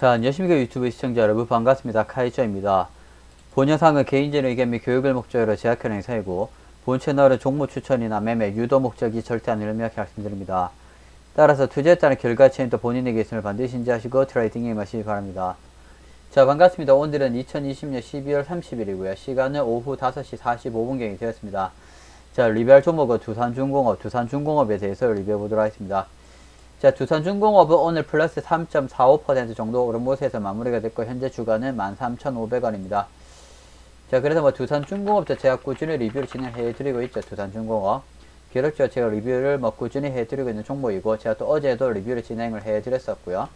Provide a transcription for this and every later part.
자, 안녕하십니까 유튜브 시청자 여러분 반갑습니다. 카이저입니다. 본 영상은 개인적인 의견 및 교육을 목적으로 제작하는 행사이고 본 채널은 종목 추천이나 매매, 유도 목적이 절대 아니라고 말씀드립니다. 따라서 투자에 따른 결과치는 또 본인에게 있음을 반드시 인지하시고 트레이딩에 임하시기 바랍니다. 자 반갑습니다. 오늘은 2020년 12월 30일이고요. 시간은 오후 5시 45분경이 되었습니다. 자 리뷰할 종목은 두산중공업, 두산중공업에 대해서 리뷰해 보도록 하겠습니다. 자, 두산중공업은 오늘 플러스 3.45% 정도 오른 모습에서 마무리가 됐고, 현재 주가는 13,500원입니다. 자, 그래서 뭐 두산중공업도 제가 꾸준히 리뷰를 진행해 드리고 있죠. 두산중공업. 그렇죠. 제가 리뷰를 뭐 꾸준히 해 드리고 있는 종목이고, 제가 또 어제도 리뷰를 진행을 해 드렸었고요.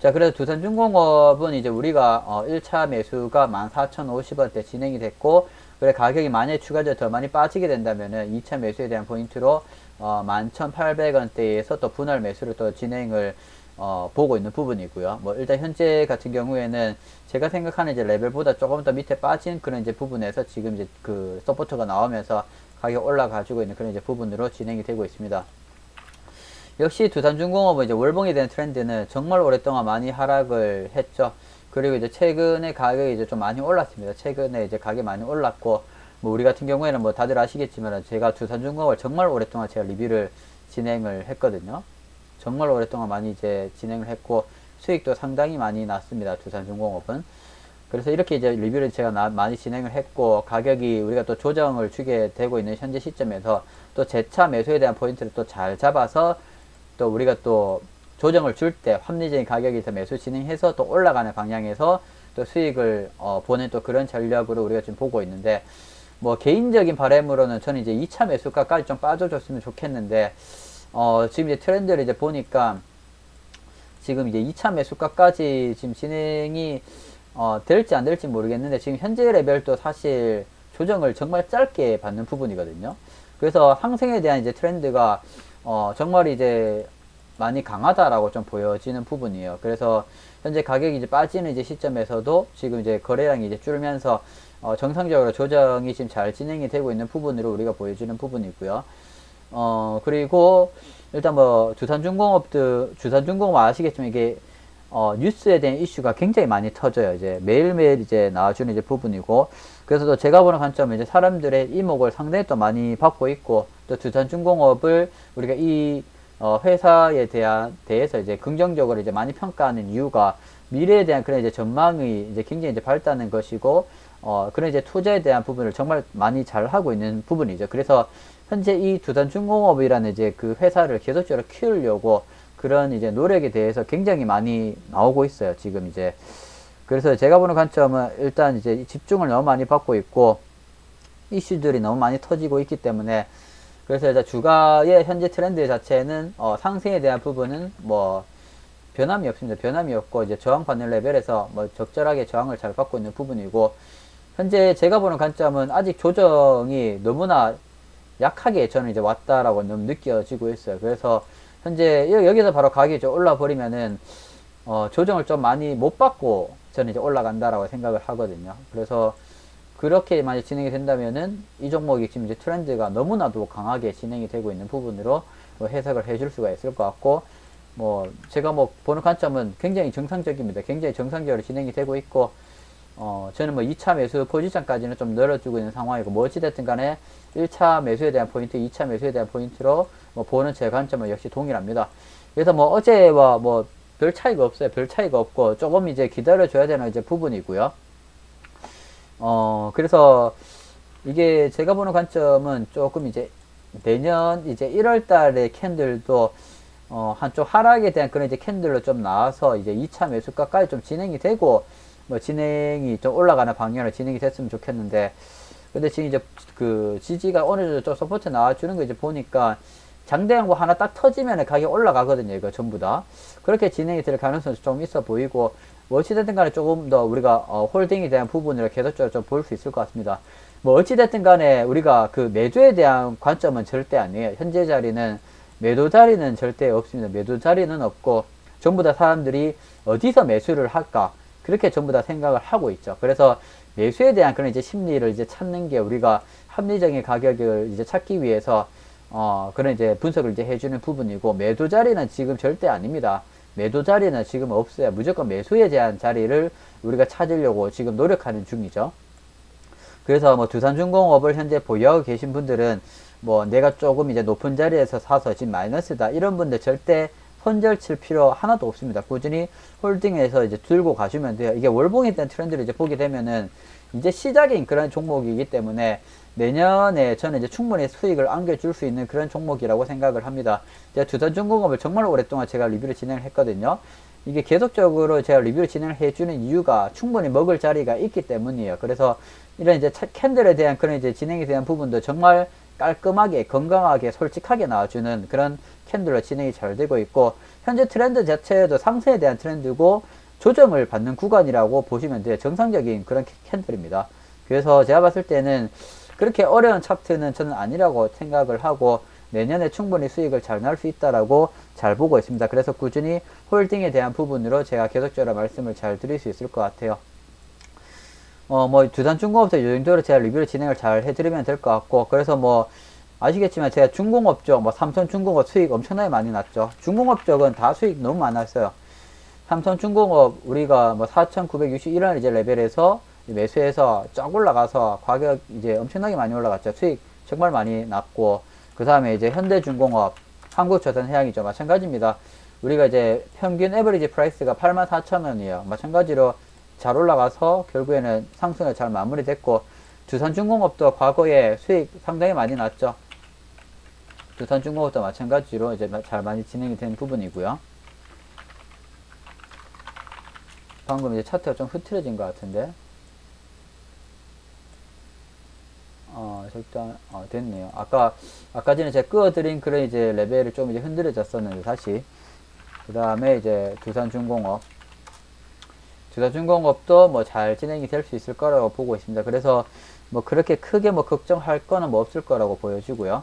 자, 그래서 두산중공업은 이제 우리가 어 1차 매수가 14,050원대 진행이 됐고, 그래 가격이 만약에 추가적으로 더 많이 빠지게 된다면은 2차 매수에 대한 포인트로 어 11,800원대에서 또 분할 매수를 또 진행을 어 보고 있는 부분이고요. 뭐 일단 현재 같은 경우에는 제가 생각하는 이제 레벨보다 조금 더 밑에 빠진 그런 이제 부분에서 지금 이제 그 서포터가 나오면서 가격 올라가지고 있는 그런 이제 부분으로 진행이 되고 있습니다. 역시 두산중공업은 이제 월봉에 대한 트렌드는 정말 오랫동안 많이 하락을 했죠. 그리고 이제 최근에 가격이 이제 좀 많이 올랐습니다. 최근에 이제 가격이 많이 올랐고, 뭐 우리 같은 경우에는 뭐 다들 아시겠지만 제가 두산중공업을 정말 오랫동안 제가 리뷰를 진행을 했거든요. 정말 오랫동안 많이 이제 진행을 했고, 수익도 상당히 많이 났습니다. 두산중공업은. 그래서 이렇게 이제 리뷰를 제가 나- 많이 진행을 했고, 가격이 우리가 또 조정을 주게 되고 있는 현재 시점에서 또 재차 매수에 대한 포인트를 또 잘 잡아서 또 우리가 또 조정을 줄 때 합리적인 가격에서 매수 진행해서 또 올라가는 방향에서 또 수익을 어, 보는 또 그런 전략으로 우리가 지금 보고 있는데 뭐 개인적인 바람으로는 저는 이제 2차 매수가까지 좀 빠져줬으면 좋겠는데 어, 지금 이제 트렌드를 이제 보니까 지금 이제 2차 매수가까지 지금 진행이 어, 될지 안 될지 모르겠는데 지금 현재 레벨도 사실 조정을 정말 짧게 받는 부분이거든요. 그래서 상승에 대한 이제 트렌드가 어, 정말 이제 많이 강하다라고 좀 보여지는 부분이에요. 그래서 현재 가격이 이제 빠지는 이제 시점에서도 지금 이제 거래량이 이제 줄면서 어, 정상적으로 조정이 지금 잘 진행이 되고 있는 부분으로 우리가 보여지는 부분이고요. 어, 그리고 일단 뭐 두산중공업도 두산중공업 아시겠지만 이게 어, 뉴스에 대한 이슈가 굉장히 많이 터져요. 이제 매일매일 이제 나와주는 이제 부분이고, 그래서 또 제가 보는 관점은 이제 사람들의 이목을 상당히 또 많이 받고 있고, 또 두산중공업을 우리가 이 어, 회사에 대한 대해서 이제 긍정적으로 이제 많이 평가하는 이유가 미래에 대한 그런 이제 전망이 이제 굉장히 이제 밝다는 것이고, 어, 그런 이제 투자에 대한 부분을 정말 많이 잘 하고 있는 부분이죠. 그래서 현재 이 두산 중공업이라는 이제 그 회사를 계속적으로 키우려고 그런 이제 노력에 대해서 굉장히 많이 나오고 있어요. 지금 이제. 그래서 제가 보는 관점은 일단 이제 집중을 너무 많이 받고 있고 이슈들이 너무 많이 터지고 있기 때문에 그래서 이제 주가의 현재 트렌드 자체는 어, 상승에 대한 부분은 뭐 변함이 없습니다. 변함이 없고 이제 저항 받는 레벨에서 뭐 적절하게 저항을 잘 받고 있는 부분이고 현재 제가 보는 관점은 아직 조정이 너무나 약하게 저는 이제 왔다라고 너무 느껴지고 있어요. 그래서 현재 여- 여기서 바로 가격이 좀 올라 버리면은 어, 조정을 좀 많이 못 받고 저는 이제 올라간다라고 생각을 하거든요. 그래서 그렇게 만약 진행이 된다면은 이 종목이 지금 이제 트렌드가 너무나도 강하게 진행이 되고 있는 부분으로 뭐 해석을 해줄 수가 있을 것 같고 뭐 제가 뭐 보는 관점은 굉장히 정상적입니다. 굉장히 정상적으로 진행이 되고 있고 어, 저는 뭐 2차 매수 포지션까지는 좀 늘어주고 있는 상황이고, 뭐 어찌됐든 간에 1차 매수에 대한 포인트, 2차 매수에 대한 포인트로 뭐 보는 제 관점은 역시 동일합니다. 그래서 뭐 어제와 뭐 별 차이가 없어요. 별 차이가 없고, 조금 이제 기다려줘야 되는 이제 부분이고요. 어, 그래서 이게 제가 보는 관점은 조금 이제 내년 이제 1월 달에 캔들도 어, 한쪽 하락에 대한 그런 이제 캔들로 좀 나와서 이제 2차 매수가까지 좀 진행이 되고 뭐 진행이 좀 올라가는 방향으로 진행이 됐으면 좋겠는데 근데 지금 이제 그 지지가 어느 정도 좀 서포트 나와주는 거 이제 보니까 장대양보 하나 딱 터지면 가격이 올라가거든요 이거 전부 다. 그렇게 진행이 될 가능성이 좀 있어 보이고 뭐 어찌됐든 간에 조금 더 우리가 어, 홀딩에 대한 부분을 계속적으로 좀 볼 수 있을 것 같습니다. 뭐 어찌됐든 간에 우리가 그 매도에 대한 관점은 절대 아니에요. 현재 자리는 매도 자리는 절대 없습니다. 매도 자리는 없고 전부 다 사람들이 어디서 매수를 할까? 그렇게 전부 다 생각을 하고 있죠. 그래서 매수에 대한 그런 이제 심리를 이제 찾는 게 우리가 합리적인 가격을 이제 찾기 위해서 어 그런 이제 분석을 이제 해주는 부분이고 매도 자리는 지금 절대 아닙니다. 매도 자리는 지금 없어요. 무조건 매수에 대한 자리를 우리가 찾으려고 지금 노력하는 중이죠. 그래서 뭐 두산중공업을 현재 보유하고 계신 분들은 뭐 내가 조금 이제 높은 자리에서 사서 지금 마이너스다 이런 분들 절대 손절 칠 필요 하나도 없습니다. 꾸준히 홀딩해서 이제 들고 가시면 돼요. 이게 월봉에 대한 트렌드를 이제 보게 되면은 이제 시작인 그런 종목이기 때문에 내년에 저는 이제 충분히 수익을 안겨줄 수 있는 그런 종목이라고 생각을 합니다. 제가 두산중공업을 정말 오랫동안 제가 리뷰를 진행을 했거든요. 이게 계속적으로 제가 리뷰를 진행을 해주는 이유가 충분히 먹을 자리가 있기 때문이에요. 그래서 이런 이제 차- 캔들에 대한 그런 이제 진행에 대한 부분도 정말 깔끔하게 건강하게 솔직하게 나와주는 그런 캔들로 진행이 잘 되고 있고 현재 트렌드 자체도 상승에 대한 트렌드고 조정을 받는 구간이라고 보시면 돼요. 정상적인 그런 캐- 캔들입니다. 그래서 제가 봤을 때는 그렇게 어려운 차트는 저는 아니라고 생각을 하고 내년에 충분히 수익을 잘 날 수 있다라고 잘 보고 있습니다. 그래서 꾸준히 홀딩에 대한 부분으로 제가 계속적으로 말씀을 잘 드릴 수 있을 것 같아요. 어, 뭐, 두산 중공업도 이 정도로 제가 리뷰를 진행을 잘 해드리면 될 것 같고, 그래서 뭐, 아시겠지만 제가 중공업 쪽, 뭐, 삼성 중공업 수익 엄청나게 많이 났죠. 중공업 쪽은 다 수익 너무 많았어요. 삼성 중공업 우리가 뭐 4,961원 이제 레벨에서 매수해서 쫙 올라가서 가격 이제 엄청나게 많이 올라갔죠. 수익 정말 많이 났고, 그 다음에 이제 현대중공업, 한국조선해양이죠. 마찬가지입니다. 우리가 이제 평균 에버리지 프라이스가 84,000원이에요. 마찬가지로 잘 올라가서 결국에는 상승을 잘 마무리됐고 두산중공업도 과거에 수익 상당히 많이 났죠. 두산중공업도 마찬가지로 이제 마- 잘 많이 진행이 된 부분이고요. 방금 이제 차트가 좀 흐트러진 것 같은데. 어, 적당, 어, 됐네요. 아까, 아까 전에 제가 끄어드린 그런 이제 레벨이 좀 이제 흔들어졌었는데, 다시. 그 다음에 이제 두산중공업. 두산중공업도 뭐 잘 진행이 될 수 있을 거라고 보고 있습니다. 그래서 뭐 그렇게 크게 뭐 걱정할 거는 뭐 없을 거라고 보여지고요.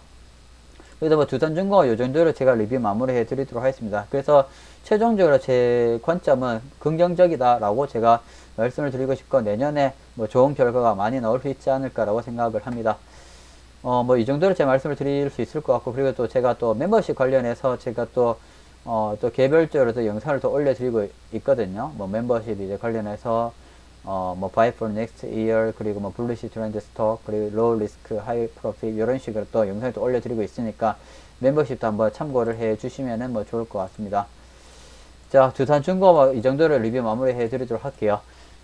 그래서 뭐 두산중공업 요 정도로 제가 리뷰 마무리해 드리도록 하겠습니다. 그래서 최종적으로 제 관점은 긍정적이다라고 제가 말씀을 드리고 싶고 내년에 뭐 좋은 결과가 많이 나올 수 있지 않을까라고 생각을 합니다. 어, 뭐 이 정도로 제 말씀을 드릴 수 있을 것 같고 그리고 또 제가 또 멤버십 관련해서 제가 또 어, 또 개별적으로 또 영상을 또 올려드리고 있거든요. 뭐 멤버십 이제 관련해서 어, 뭐 buy for next year 그리고 뭐 블루시 트렌드 스톡 그리고 low risk high profit 이런 식으로 또 영상을 또 올려드리고 있으니까 멤버십도 한번 참고를 해 주시면은 뭐 좋을 것 같습니다. 자, 두산중공업 이 정도로 리뷰 마무리 해 드리도록 할게요.